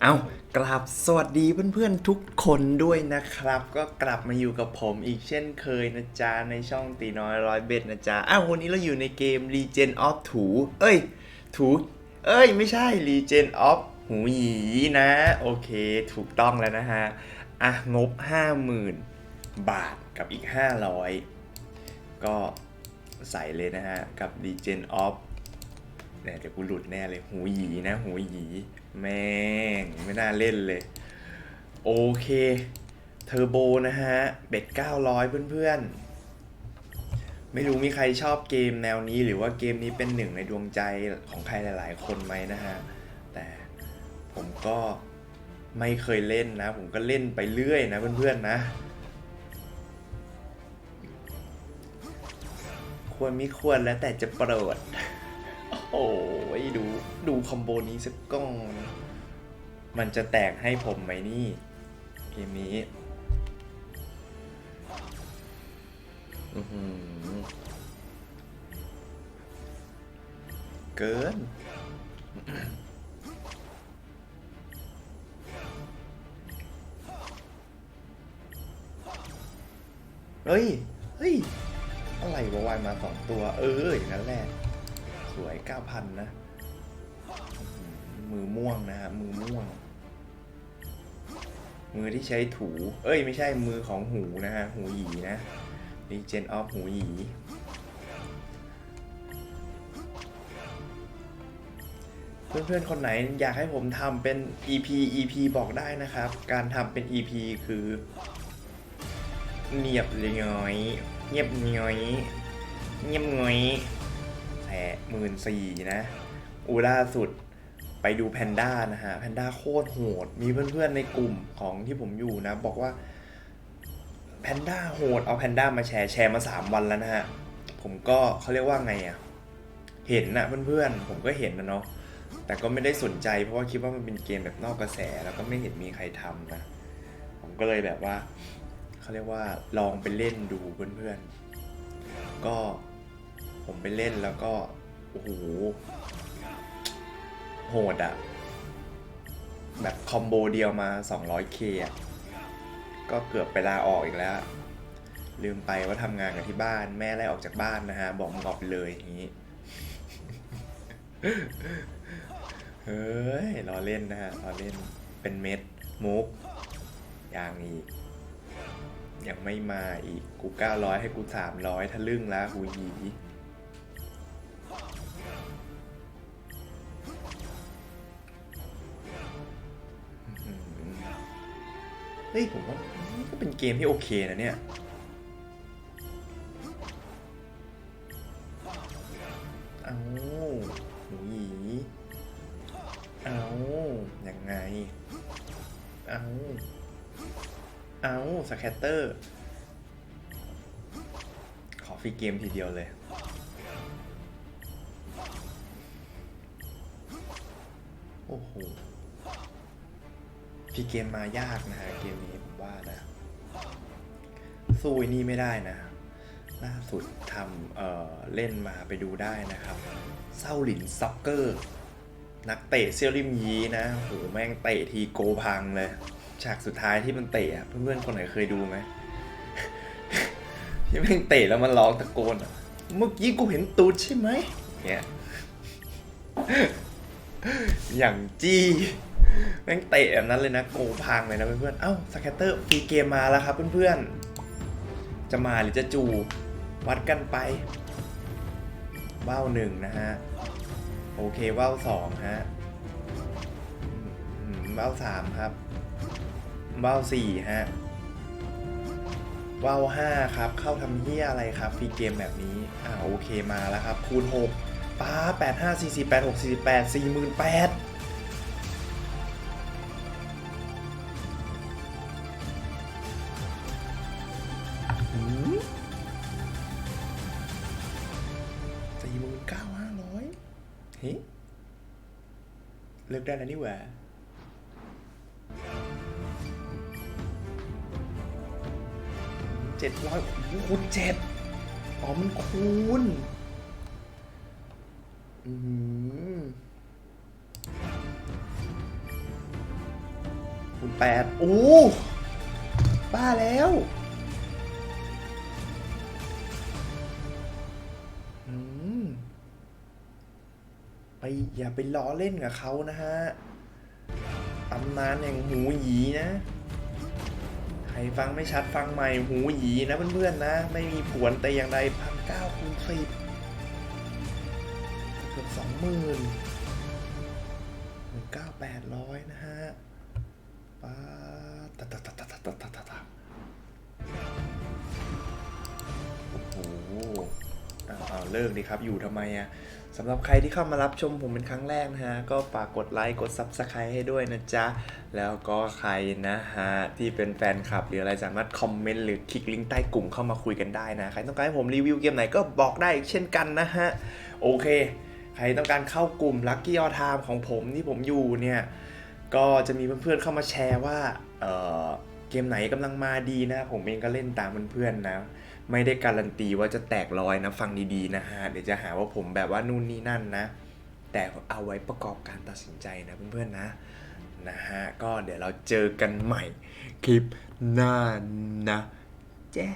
เอากราบสวัสดีเพื่อนๆทุกคนด้วยนะครับ ก็กลับมาอยู่กับผมอีกเช่นเคยนะจ๊ะ ในช่องตีน้อยร้อยเบ็ดนะจ๊ะ อ้าววันนี้เราอยู่ในเกม Legend of ถู เอ้ย ถู เอ้ย ไม่ใช่ Legend of หูหยีนะ โอเค ถูกต้องแล้วนะฮะ อะ งบ 50,000 บาทกับอีก 500 ก็ใส่เลยนะฮะ กับ Legend of เนี่ยเดี๋ยวกูหลุดแน่เลย หูหยีนะหูหยีแม่งไม่น่าเล่นเลย โอเค เทอร์โบนะฮะ เบ็ด900 เพื่อนๆ ไม่รู้มีใครชอบเกมแนวนี้ หรือว่าเกมนี้เป็นหนึ่งในดวงใจของใครหลาย ๆ คนไหมนะฮะ แต่ผมก็ไม่เคยเล่นนะ ผมก็เล่นไปเรื่อยนะเพื่อนๆนะควรไม่ควรแล้วแต่จะโปรด โอ้ยดูดูคอมโบนี้สักก้อนมันจะแตกให้ผมไหมนี่เกมนี้เกิน เฮ้ย เฮ้ย อะไรวะวายมาสองตัว เอออย่างนั้นแหละ สวย 9,000 นะ มือม่วงนะฮะ มือม่วง มือที่ใช้ถู เอ้ย ไม่ใช่มือของหูนะฮะ หูหยีนะ Legend of หูหยีเพื่อนๆ คนไหนอยากให้ผมทำเป็น EP EP บอกได้นะครับ การทำเป็น EP คือเงียบเลยง้อย เงียบง้อย เงียบง้อยแพ้ หมื่นสี่นะ อูล่าสุดไปดูแพนด้านะฮะ แพนด้าโคตรโหด มีเพื่อนๆในกลุ่มของที่ผมอยู่นะ บอกว่าแพนด้าโหด เอาแพนด้ามาแชร์แชร์มา 3 วันแล้วนะฮะ ผมก็เขาเรียกว่าไงอะ่ะ เห็นนะเพื่อนๆ ผมก็เห็นนะเนาะ แต่ก็ไม่ได้สนใจเพราะว่าคิดว่ามันเป็นเกมแบบนอกกระแสแล้วก็ไม่เห็นมีใครทำนะ ผมก็เลยแบบว่าเขาเรียกว่าลองไปเล่นดูเพื่อนๆ ก็ ผมไปเล่นแล้วก็ โอ้โห โหดอะแบบคอมโบเดียวมา 200k อะก็เกือบไปลาออกอีกแล้ว ลืมไปว่าทำงานกับที่บ้านแม่ไล่ออกจากบ้านนะฮะ บอกมึงออกไปเลยอย่างนี้ เฮ้ยรอเล่นนะฮะรอเล่นเป็นเม็ดมุกอย่างอีก ยังไม่มาอีกกู 900 ให้กู 300ทะลึ่งแล้วหูห เฮ้ยผมว่าก็เป็นเกมที่โอเคนะเนี่ยเอาหูหยีเอายังไง เอาเอาสแคตเตอร์ ขอฟรีเกมทีเดียวเลยโอ้โห ฟรีเกมมายากนะฮะเกมนี้ผมว่านะสู้นี่ไม่ได้นะล่าสุดทำเอ่อเล่นมาไปดูได้นะครับเซาหลินซ็อกเกอร์ นักเตะเซียริมยีนะโหแม่งเตะทีโกพังเลยฉากสุดท้ายที่มันเตะเพื่อนๆคนไหนเคยดูไหมที่แม่งเตะแล้วมันร้องตะโกนเมื่อกี้กูเห็นตูดใช่ไหมเนี่ยอย่างจี้ แม่งเตะแบบนั้นเลยนะโกพังเลยนะเพื่อนๆเอ้าสแคตเตอร์ฟรีเกมมาแล้วครับเพื่อนๆ จะมาหรือจะจูวัดกันไปว่าวหนึ่งนะฮะ โอเคว่าวสองฮะว่าวสามครับว่าวสี่ฮะว่าวห้าครับ เข้าทำเฮี้ยอะไรครับฟรีเกมแบบนี้อ่าโอเคมาแล้วครับ คูณหกป้าแปดห้าสี่สี่แปดหกสี่สิบแปดสี่หมื่นแปด สี่หมื่นเก้าห้าร้อยเฮ้ยเลิกได้แล้วนี่หว่าเจ็ดร้อยคูณเจ็ดอ๋อมันคูณอืมคูณแปดโอ้ บ้าแล้ว ไปอย่าไปล้อเล่นกับเขานะฮะตำนานแห่างหูหยีนะ ใครฟังไม่ชัดฟังใหม่หูหยีนะเพื่อนๆนะ ไม่มีผวนแต่อย่างใดพันเก้าคูณสิบเกือบสองหมื่นหนึ่งเก้าแปดร้อยนะฮะป้าตะตะตะตะตะตะ เลิกดีครับ อยู่ทำไมอะสำหรับใครที่เข้ามารับชมผมเป็นครั้งแรกนะฮะ ก็ฝากกดไลค์กด Subscribe ให้ด้วยนะจ๊ะ แล้วก็ใครนะฮะ ที่เป็นแฟนคลับหรืออะไรสามารถคอมเมนต์หรือคลิกลิงก์ใต้กลุ่มเข้ามาคุยกันได้นะ ใครต้องการให้ผมรีวิวเกมไหนก็บอกได้เช่นกันนะฮะ โอเค ใครต้องการเข้ากลุ่ม Lucky All Time ของผมที่ผมอยู่เนี่ย ก็จะมีเพื่อนๆเข้ามาแชร์ว่าเออเกมไหนกำลังมาดีนะ ผมเองก็เล่นตามเพื่อนๆนะ ไม่ได้การันตีว่าจะแตกร้อยนะฟังดีๆนะฮะเดี๋ยวจะหาว่าผมแบบว่านู่นนี่นั่นนะ แต่เอาไว้ประกอบการตัดสินใจนะเพื่อนๆนะนะฮะก็เดี๋ยวเราเจอกันใหม่คลิปหน้านะเจ๊